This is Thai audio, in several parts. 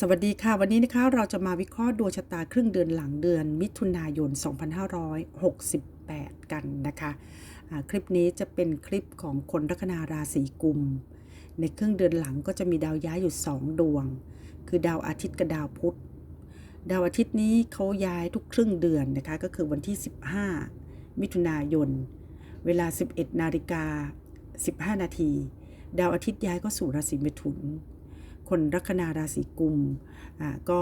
สวัสดีค่ะ วันนี้นะคะเราจะมาวิเคราะห์ดวงชะตาครึ่งเดือนหลังเดือน มิถุนายน 2568 กันนะคะอ่าคลิปนี้จะเป็นคลิปของคนลัคนาราศีกุม ในครึ่งเดือนหลังก็จะมีดาวย้ายอยู่ 2 ดวง คือดาวอาทิตย์กับดาวพุธ ดาวอาทิตย์นี้เขาย้ายทุกครึ่งเดือนนะคะก็คือวันที่ 15 มิถุนายน เวลา 11นาฬิกา15 นาที ดาวอาทิตย์ย้ายก็สู่ราศีเมถุน คนลัคนาราศีกุมก็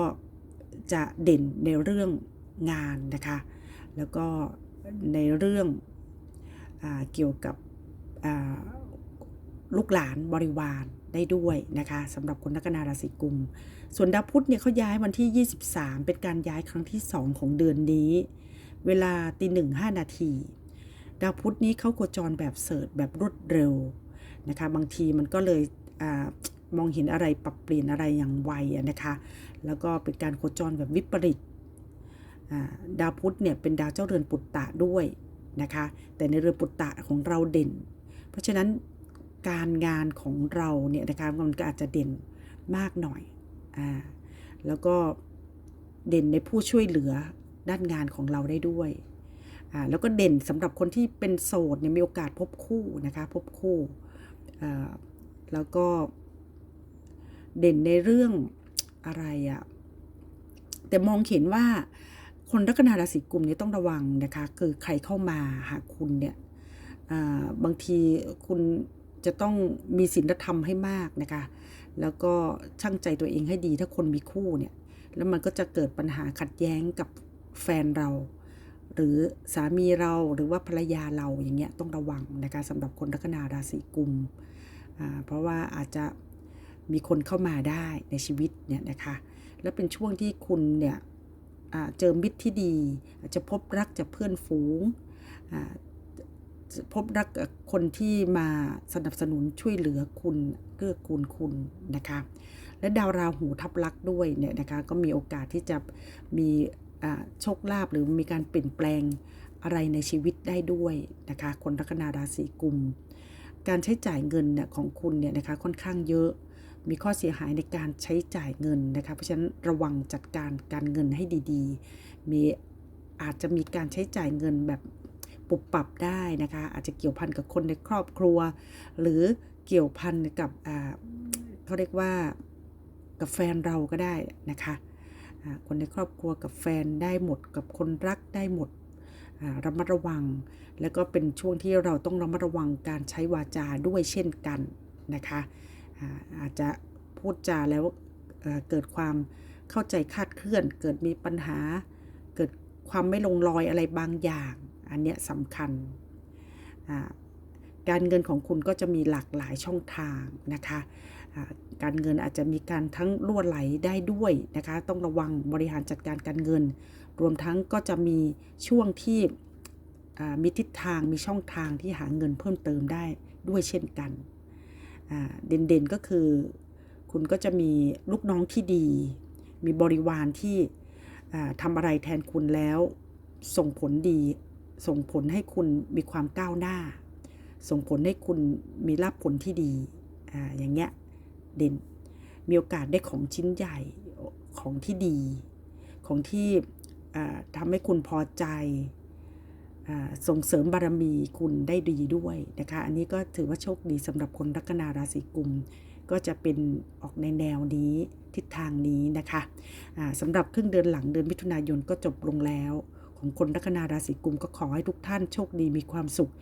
จะเด่นในเรื่องงานนะคะ แล้วก็ในเรื่องอเกี่ยวกับลูกหลานบริวารได้ด้วยนะคะสำหรับคนลัคนาราศีกุม ส่วนดาวพุธเนี่ยเขาย้ายวันที่ 23 เป็นการย้ายครั้งที่ 2 ของเดือนนี้ เวลาตีหนึ่งห้านาที ดาวพุธนี้เขาโคจรแบบเสิร์ชแบบรวดเร็วนะคะ บางทีมันก็เลยอ มองเห็นอะไรปรับเปลี่ยนอะไรอย่างไวนะคะ แล้วก็เป็นการโคจรแบบวิปริตดาวพุธเนี่ยเป็นดาวเจ้าเรือนปุตตะด้วยนะคะ แต่ในเรือนปุตตะของเราเด่น เพราะฉะนั้นการงานของเราเนี่ยนะคะมันก็อาจจะเด่นมากหน่อยอ่าแล้วก็เด่นในผู้ช่วยเหลือด้านงานของเราได้ด้วยอ่าแล้วก็เด่นสำหรับคนที่เป็นโสดเนี่ยมีโอกาสพบคู่นะคะพบคู่อ่าแล้วก็ เด่นในเรื่องอะไรอะแต่มองเห็นว่าคนลัคนาราศีกุมเนี่ยต้องระวังนะคะ คือใครเข้ามาหาคุณเนี่ยบางทีคุณจะต้องมีศีลธรรมให้มากนะคะ แล้วก็ช่างใจตัวเองให้ดีถ้าคนมีคู่เนี่ย แล้วมันก็จะเกิดปัญหาขัดแย้งกับแฟนเรา หรือสามีเราหรือว่าภรรยาเราอย่างเงี้ยต้องระวังนะคะสำหรับคนลัคนาราศีกุม เพราะว่าอาจจะ มีคนเข้ามาได้ในชีวิตเนี่ยนะคะ และเป็นช่วงที่คุณเนี่ยเจอมิตรที่ดีจะพบรักจากเพื่อนฝูงพบรักคนที่มาสนับสนุนช่วยเหลือคุณเกื้อกูลคุณนะคะ และดาวราหูทับลักด้วยเนี่ยนะคะก็มีโอกาสที่จะมีโชคลาภหรือมีการเปลี่ยนแปลงอะไรในชีวิตได้ด้วยนะคะ คนลัคนาราศีกุม การใช้จ่ายเงินเนี่ยของคุณเนี่ยนะคะค่อนข้างเยอะ มีข้อเสียหายในการใช้จ่ายเงินนะคะเพราะฉะนั้นระวังจัดการการเงินให้ดีๆ มีอาจจะมีการใช้จ่ายเงินแบบปุบปรับได้นะคะอาจจะเกี่ยวพันกับคนในครอบครัว หรือเกี่ยวพันกับเขาเรียกว่ากับแฟนเราก็ได้นะคะคนในครอบครัวกับแฟนได้หมดกับคนรักได้หมดระมัดระวัง แล้วก็เป็นช่วงที่เราต้องระมัดระวังการใช้วาจาด้วยเช่นกันนะคะ อาจจะพูดจาแล้วเเกิดความเข้าใจคาดเคลื่อน เกิดมีปัญหา เกิดความไม่ลงรอยอะไรบางอย่าง อันเนี้ยสำคัญ การเงินของคุณก็จะมีหลากหลายช่องทางนะคะการเงินอาจจะมีการทั้งรั่วไหลได้ด้วยนะคะ ต้องระวังบริหารจัดการการเงิน รวมทั้งก็จะมีช่วงที่มีทิศทางมีช่องทางที่หาเงินเพิ่มเติมได้ด้วยเช่นกัน เด่นๆก็คือ คุณก็จะมีลูกน้องที่ดี มีบริวารที่ทำอะไรแทนคุณแล้ว ส่งผลดี ส่งผลให้คุณมีความก้าวหน้า ส่งผลให้คุณมีลาภผลที่ดีออย่างเงี้ยเด่นมีโอกาสได้ของชิ้นใหญ่ของที่ดี ของที่ทำให้คุณพอใจ ส่งเสริมบารมีคุณได้ดีด้วยนะคะ อันนี้ก็ถือว่าโชคดีสำหรับคนลัคนาราศีกุม ก็จะเป็นออกในแนวนี้ทิศทางนี้นะคะอ่าสำหรับครึ่งเดือนหลังเดือนมิถุนายนก็จบลงแล้ว ของคนลัคนาราศีกุมก็ขอให้ทุกท่านโชคดีมีความสุข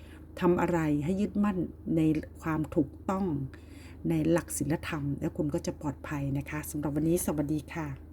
ทำอะไรให้ยึดมั่นในความถูกต้องในหลักศีลธรรม แล้วคุณก็จะปลอดภัยนะคะสำหรับวันนี้สวัสดีค่ะ